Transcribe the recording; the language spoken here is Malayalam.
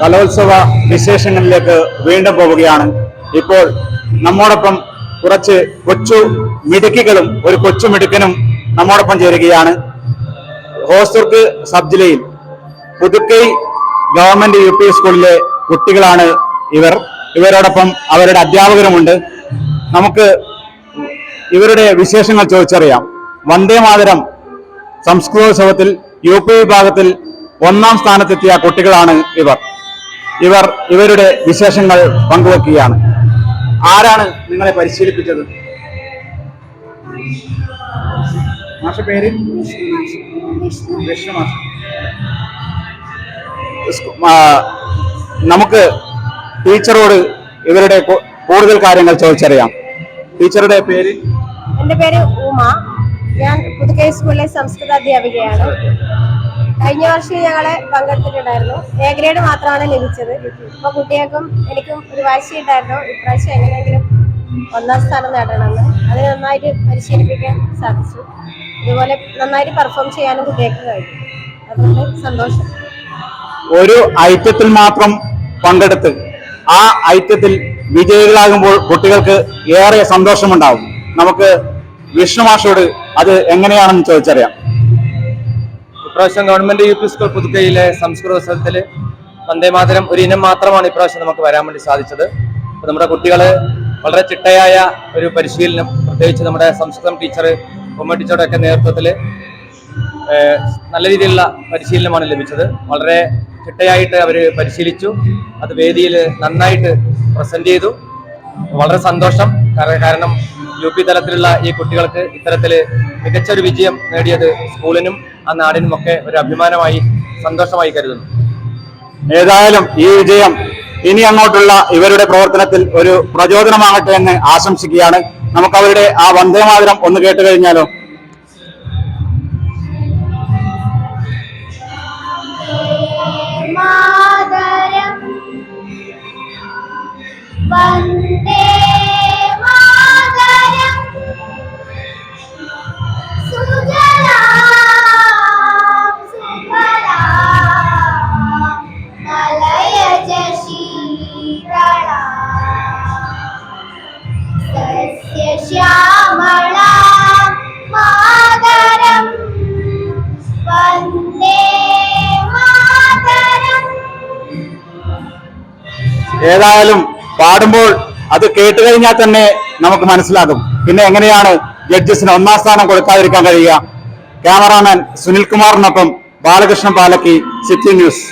കലോത്സവ വിശേഷങ്ങളിലേക്ക് വീണ്ടും പോവുകയാണ്. ഇപ്പോൾ നമ്മോടൊപ്പം കുറച്ച് കൊച്ചു മിടുക്കികളും ഒരു കൊച്ചു മിടുക്കനും നമ്മോടൊപ്പം ചേരുകയാണ്. ഹോസ്ദുർഗ് സബ് ജില്ലയിൽ പുതുക്കൈ ഗവൺമെന്റ് യു പി സ്കൂളിലെ കുട്ടികളാണ് ഇവർ. ഇവരോടൊപ്പം അവരുടെ അധ്യാപകരുമുണ്ട്. നമുക്ക് ഇവരുടെ വിശേഷങ്ങൾ ചോദിച്ചറിയാം. വന്ദേ മാതരം സംസ്കൃതോത്സവത്തിൽ യു പി വിഭാഗത്തിൽ ഒന്നാം സ്ഥാനത്തെത്തിയ കുട്ടികളാണ് ഇവർ. ഇവർ ഇവരുടെ വിശേഷങ്ങൾ പങ്കുവെക്കുകയാണ്. ആരാണ് നിങ്ങളെ പരിശീലിപ്പിച്ചത്? നമുക്ക് ടീച്ചറോട് ഇവരുടെ കൂടുതൽ കാര്യങ്ങൾ ചോദിച്ചറിയാം. ടീച്ചറുടെ പേര്? എന്റെ പേര് ഉമ. ഞാൻ പുതുക്കൈ സ്കൂളിലെ സംസ്കൃത അധ്യാപികയാണ്. കഴിഞ്ഞ വർഷം ഞങ്ങളെ പങ്കെടുത്തിട്ടുണ്ടായിരുന്നു. എ ഗ്രേഡ് മാത്രമാണ് ലഭിച്ചത്. അപ്പൊ കുട്ടികൾക്കും എനിക്കും ഒരു വാശിയുണ്ടായിരുന്നു ഇപ്രാവശ്യം എങ്ങനെയെങ്കിലും ഒന്നാം സ്ഥാനം നേടണമെന്ന്. അത് നന്നായിട്ട് പരിശീലിപ്പിക്കാൻ സാധിച്ചു. ഇതുപോലെ നന്നായിട്ട് പെർഫോം ചെയ്യാനും കുട്ടികൾക്ക് കഴിഞ്ഞു. അതുകൊണ്ട് സന്തോഷം. ഒരു ഐറ്റത്തിൽ മാത്രം പങ്കെടുത്ത് ആ ഐറ്റത്തിൽ വിജയികളാകുമ്പോൾ കുട്ടികൾക്ക് ഏറെ സന്തോഷമുണ്ടാവും. നമുക്ക് വിഷ്ണു മാഷോട് അത് എങ്ങനെയാണെന്ന് ചോദിച്ചറിയാം. ഇപ്രാവശ്യം ഗവൺമെന്റ് യു പി സ്കൂൾ പുതുക്കയിലെ സംസ്കൃതോത്സവത്തിൽ വന്ദേമാതരം ഒരു ഇനം മാത്രമാണ് ഇപ്രാവശ്യം നമുക്ക് വരാൻ വേണ്ടി സാധിച്ചത്. നമ്മുടെ കുട്ടികൾ വളരെ ചിട്ടയായ ഒരു പരിശീലനം പ്രത്യേകിച്ച് നമ്മുടെ സംസ്കൃതം ടീച്ചർ ഉമ്മ ടീച്ചറുടെ ഒക്കെ നേതൃത്വത്തിൽ നല്ല രീതിയിലുള്ള പരിശീലനമാണ് ലഭിച്ചത്. വളരെ ചിട്ടയായിട്ട് അവർ പരിശീലിച്ചു. അത് വേദിയിൽ നന്നായിട്ട് പ്രസന്റ് ചെയ്തു. വളരെ സന്തോഷം. കാരണം യു പി തലത്തിലുള്ള ഈ കുട്ടികൾക്ക് ഇത്തരത്തിൽ മികച്ച ഒരു വിജയം നേടിയത് സ്കൂളിനും ആ നാടിനും ഒക്കെ ഒരു അഭിമാനമായി സന്തോഷമായി കരുതുന്നു. ഏതായാലും ഈ വിജയം ഇനി അങ്ങോട്ടുള്ള ഇവരുടെ പ്രവർത്തനത്തിൽ ഒരു പ്രചോദനമാകട്ടെ എന്ന് ആശംസിക്കുകയാണ്. നമുക്ക് അവരുടെ ആ വന്ദേമാതരം ഒന്ന് കേട്ട് കഴിഞ്ഞാലോ ഏതായാലും പാടുമ്പോൾ അത് കേട്ട് കഴിഞ്ഞാൽ തന്നെ നമുക്ക് മനസ്സിലാകും. പിന്നെ എങ്ങനെയാണ് ജഡ്ജസിന് ഒന്നാം സ്ഥാനം കൊടുക്കാതിരിക്കാൻ കഴിയുക? ക്യാമറാമാൻ സുനിൽ കുമാറിനൊപ്പം ബാലകൃഷ്ണൻ പാലക്കി സിറ്റി ന്യൂസ്.